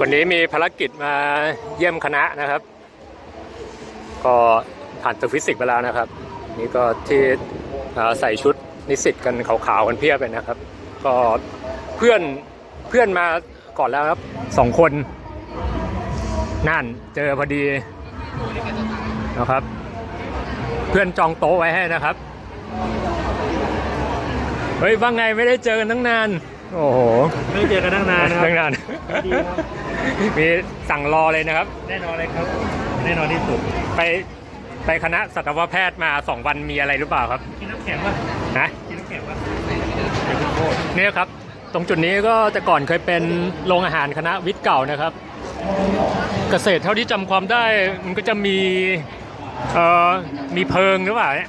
วันนี้มีภารกิจมาเยี่ยมคณะนะครับ ก็ผ่านตึกฟิสิกส์ไปแล้วนะครับ นี่ก็ที่ใส่ชุดนิสิตกันขาวๆกันเพียบเลยนะครับ ก็เพื่อนเพื่อนมาก่อนแล้วครับสองคน นั่นเจอพอดีนะครับ เพื่อนจองโต๊ะไว้ให้นะครับ เฮ้ยว่าไงไม่ได้เจอกันตั้งนาน โอ้โหไม่เจอกันตั้งนานนะครับตั้งนานดีครับมีสั่งรอเลยนะครับ แน่นอนเลยครับ แน่นอนที่สุดไปไปคณะสัตวแพทย์มาสองวันมีอะไรหรือเปล่าครับกินน้ำแข็งป่ะฮะกินน้ำแข็งป่ะเดี๋ยวคุณโทษเนี่ยครับ ตรงจุดนี้ก็แต่ก่อนเคยเป็นโรงอาหารคณะวิทย์เก่านะครับ เกษตรเท่าที่จำความได้มันก็จะมีเอ่อมีเพิงหรือเปล่าเนี่ย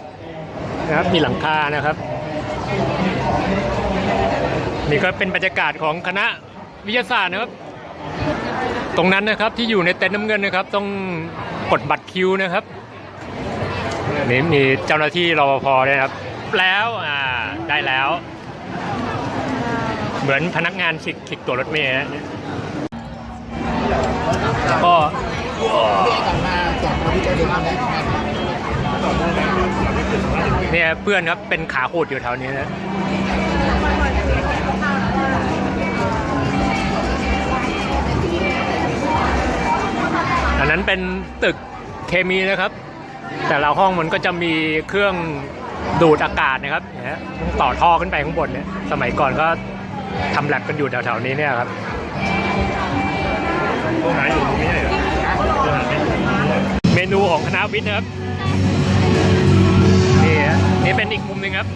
นะครับมีหลังคานะครับ นี่ก็เป็นบรรยากาศของคณะวิทยาศาสตร์นะครับ ตรงนั้นนะครับที่อยู่ในเต็นท์น้ำเงินนะครับ ต้องกดบัตรคิวนะครับนี่มีเจ้าหน้าที่รปภด้วยนะครับ แล้วอ่าได้แล้ว เหมือนพนักงานขิกขิกตัวรถเมล์นะก็เนี่ยเพื่อนครับเป็นขาโหดอยู่แถวนี้นะ นนั้นเป็นตึกเคมีนะครับ แต่ละห้องมันก็จะมีเครื่องดูดอากาศนะครับนะฮะต้องต่อท่อขึ้นไปข้างบนเนี่ยสมัยก่อนก็ทำแลบกันอยู่แถวๆนี้เนี่ยครับโทรหาอยู่ตรงนี้เลยเหรอโทรหาไม่อยู่เมนูของคณะวิทย์นะครับนี่ฮะนี่เป็นอีกมุมหนึ่งครับ